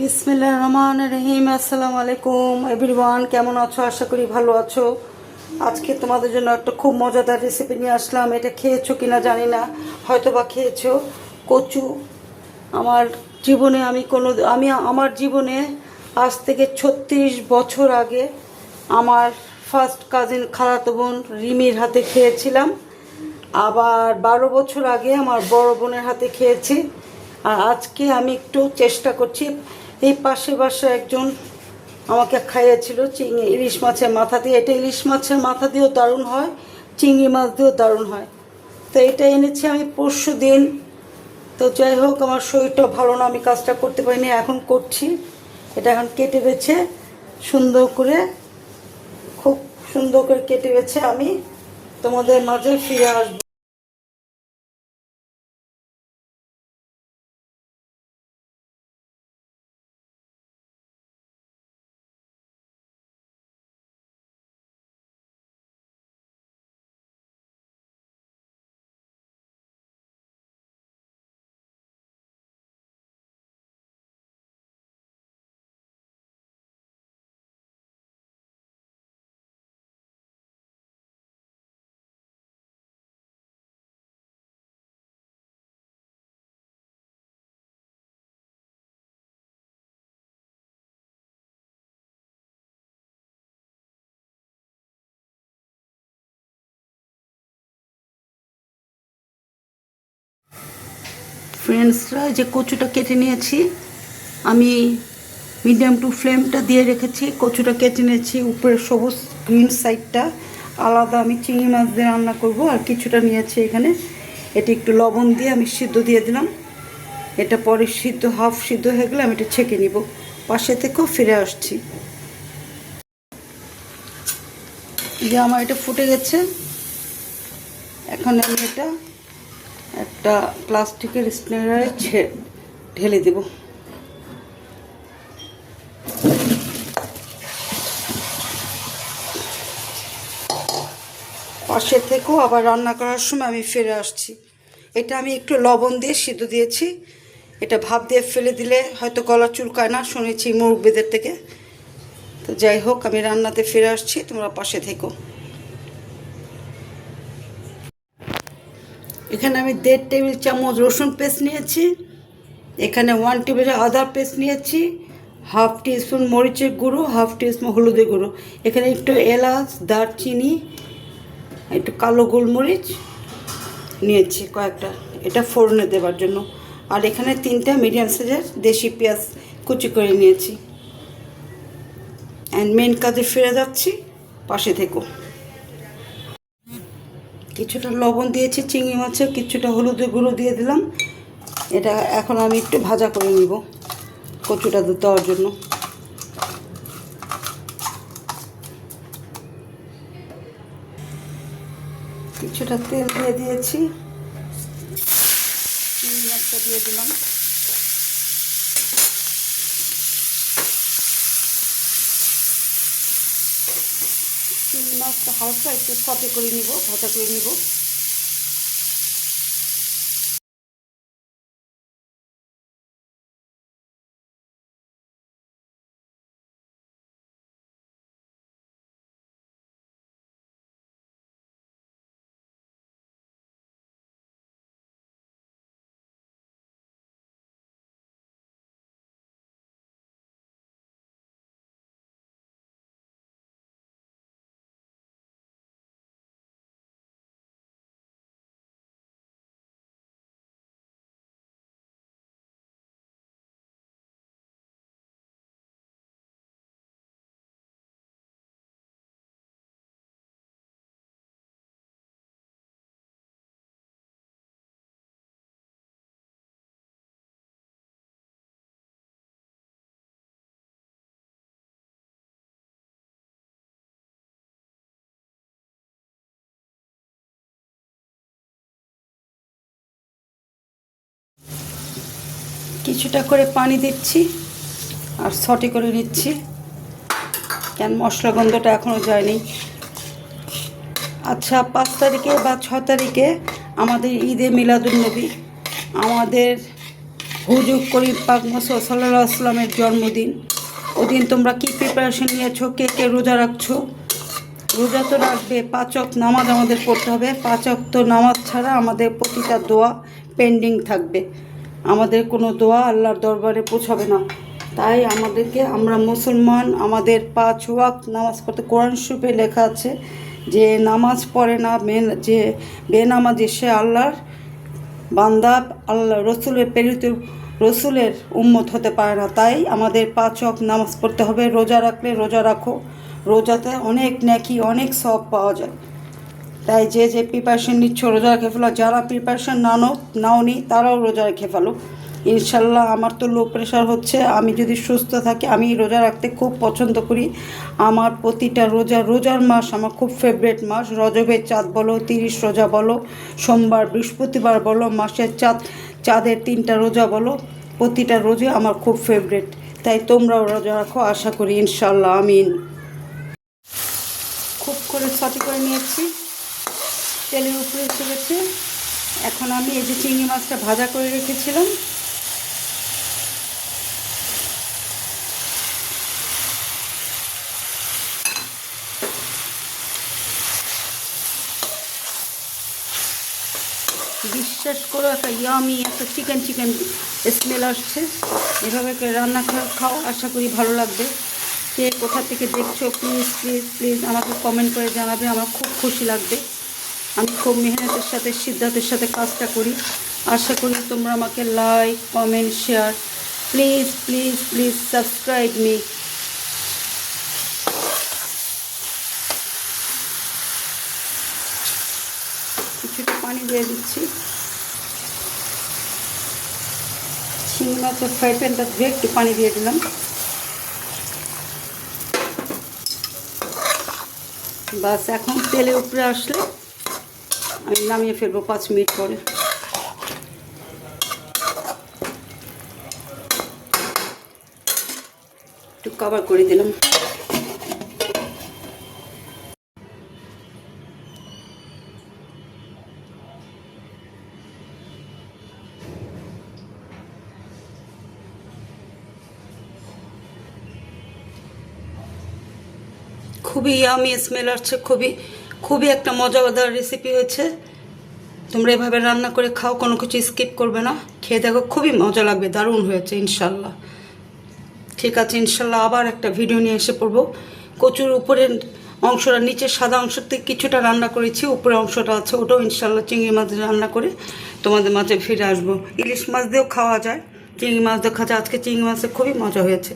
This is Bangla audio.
বিসমিল্লাহ রহমান রহিম। আসসালামু আলাইকুম এভরিওয়ান কেমন আছো? আশা করি ভালো আছো। আজকে তোমাদের জন্য একটা খুব মজাদার রেসিপি নিয়ে আসলাম। এটা খেয়েছো কিনা জানি না হয়তো বা খেয়েছো। কচু, আমার জীবনে আমি কোনো, আমি, আমার জীবনে আজ থেকে ছত্রিশ বছর আগে আমার ফার্স্ট কাজিন খালাতো বোন রিমির হাতে খেয়েছিলাম। আবার বারো বছর আগে আমার বড় বোনের হাতে খেয়েছি। আর আজকে আমি একটু চেষ্টা করছি এই পাশে পাশে একজন আমাকে খাইয়েছিল চিংড়ি, ইলিশ মাছের মাথা দিয়ে। এটা ইলিশ মাছের মাথা দিয়েও দারুণ হয়, চিংড়ি মাছ দিয়েও দারুণ হয়। তো এটা এনেছি আমি পরশু দিন। তো যাই হোক, আমার শরীরটা ভালো না, আমি কাজটা করতে পারিনি, এখন করছি। এটা এখন কেটে বেছে সুন্দর করে, খুব সুন্দর করে কেটে বেছে আমি তোমাদের মাঝে ফিরে আসব। ফ্রেন্ডসরা যে কচুটা কেটে নিয়েছি, আমি মিডিয়াম টু ফ্লেমটা দিয়ে রেখেছি, কচুটা কেটে নিয়েছি, উপরের সবুজ গ্রিন সাইডটা আলাদা আমি চিংড়ি মাছ দিয়ে রান্না করব, আর কিছুটা নিয়েছি এখানে। এটা একটু লবণ দিয়ে আমি সিদ্ধ দিয়ে দিলাম। এটা পরে সিদ্ধ হাফ সিদ্ধ হয়ে গেলে আমি এটা ছেঁকে নিব। পাশে থেকেও ফিরে আসছি। যে আমার এটা ফুটে গেছে। এখন আমি এটা একটা প্লাস্টিকের স্নেরারে ঢেলে দেব। পাশে থেকেও আবার রান্না করার সময় আমি ফিরে আসছি। এটা আমি একটু লবণ দিয়ে সিদ্ধ দিয়েছি। এটা ভাপ দিয়ে ফেলে দিলে হয়তো গলা চুলকায় না, শুনেছি মুরব্বীদের থেকে। তো যাই হোক, আমি রান্নাতে ফিরে আসছি, তোমরা পাশে থেকো। এখানে আমি দেড় টেবিল চামচ রসুন পেস্ট নিয়েছি, এখানে ওয়ান টেবিল আদা পেস্ট নিয়েছি হাফ টি স্পুন মরিচের গুঁড়ো হাফ টি স্পুন হলুদের গুঁড়ো। এখানে একটু এলাচ, দারচিনি, একটু কালো গোলমরিচ নিয়েছি কয়েকটা। এটা ফোড়নে দেওয়ার জন্য। আর এখানে তিনটা মিডিয়াম সাইজের দেশি পেঁয়াজ কুচি করে নিয়েছি। অ্যান্ড মেন কাজে ফিরে যাচ্ছি, পাশে থেকো। কিছুটা লবণ দিয়েছি, চিংড়ি মাছে কিছুটা হলুদের গুঁড়ো দিয়ে দিলাম। এটা এখন আমি একটু ভাজা করে নিব, কচুটা দেওয়ার জন্য। কিছুটা তেল দিয়ে দিয়েছি। চিংড়ি মাছটা দিয়ে দিলাম। মাছটা হালকা একটু সতে করে নিব ভাজা করে নিব। কিছুটা করে পানি দিচ্ছি আর সটে করে নিচ্ছি। কেন মশলা গন্ধটা এখনও যায়নি। আচ্ছা পাঁচ তারিখে বা ছ তারিখে আমাদের ঈদে মিলাদুলনবী আমাদের হুজুর করিম পাক মোসা সাল্লাহ আসলামের জন্মদিন। ওদিন তোমরা কী প্রিপারেশন নিয়েছো? কে কে রোজা রাখছো? রোজা তো রাখবে পাচক নামাজ আমাদের পড়তে হবে। পাচক তো নামাজ ছাড়া আমাদের প্রতিটা দোয়া পেন্ডিং থাকবে। আমাদের কোনো দোয়া আল্লাহর দরবারে পৌঁছাবে না। তাই আমাদেরকে, আমরা মুসলমান, আমাদের পাঁচ ওয়াক্ত নামাজ পড়তে কোরআন শরীফে লেখা আছে যে, নামাজ পড়ে না, মেন যে বেনামাজি সে আল্লাহর বান্দা, আল্লাহ রসুলের প্রেরিত রসুলের উম্মত হতে পারে না। তাই আমাদের পাঁচ ওয়াক্ত নামাজ পড়তে হবে। রোজা রাখলে রোজা রাখো। রোজাতে অনেক নেকি অনেক সব পাওয়া যায়। তাই যে যে প্রিপারেশন নিচ্ছ রোজা রেখে ফেলো। যারা প্রিপারেশন না নো নাও নি তারাও রোজা রেখে ফেলো। ইনশাল্লাহ আমার তো লো প্রেশার হচ্ছে। আমি যদি সুস্থ থাকি, আমি রোজা রাখতে খুব পছন্দ করি। আমার প্রতিটা রোজা, রোজার মাস আমার খুব ফেভারেট মাস। রজবের চাঁদ বলো, তিরিশ রোজা বলো, সোমবার, বৃহস্পতিবার বলো, মাসের চাঁদ, চাঁদের তিনটা রোজা বলো, প্রতিটা রোজা আমার খুব ফেভারেট তাই তোমরাও রোজা রাখো, আশা করি ইনশাল্লাহ, আমিন। খুব করে সটি করে নিয়েছি। তেলের উপরে এসে গেছে। এখন আমি এই যে চিংড়ি মাছটা ভাজা করে রেখেছিলাম। বিশ্বাস করো, একটা ইয়ামি একটা চিকেন চিকেন স্মেল আসছে। এভাবে রান্না খাও আশা করি ভালো লাগবে। কে কোথা থেকে দেখছ প্লিজ প্লিজ প্লিজ আমাকে কমেন্ট করে জানাবে, আমার খুব খুশি লাগবে। আমি খুব মেহনতের সাথে সিদ্ধান্তের সাথে কাজটা করি। আশা করি তোমরা আমাকে like comment share please please please subscribe me কিছুটা পানি দিয়ে দিচ্ছি। চিংড়ি মাছের ফ্রাই প্যানটা ধুয়ে একটু পানি দিয়ে দিলাম। বাস, এখন তেলের উপরে আসলে আমি নামিয়ে ফেলব পাঁচ মিনিট পরে। একটু কভার করে দিলাম। খুবই ইয়ামি স্মেল আসছে, খুবই। খুবই একটা মজাদার রেসিপি হয়েছে। তোমরা এভাবে রান্না করে খাও, কোনো কিছু স্কিপ করবে না। খেয়ে দেখো, খুবই মজা লাগবে, দারুণ হয়েছে ইনশাল্লাহ ঠিক আছে ইনশাল্লাহ আবার একটা ভিডিও নিয়ে এসে পড়ব। কচুর উপরের অংশটা, নিচের সাদা অংশ থেকে কিছুটা রান্না করেছি উপরে অংশটা আছে ওটাও ইনশাল্লাহ চিংড়ি মাছ রান্না করে তোমাদের মাঝে ফিরে আসব। ইলিশ মাছ দিয়েও খাওয়া যায়, চিংড়ি মাছ দেখা যায়, আজকে চিংড়ি মাছে খুবই মজা হয়েছে।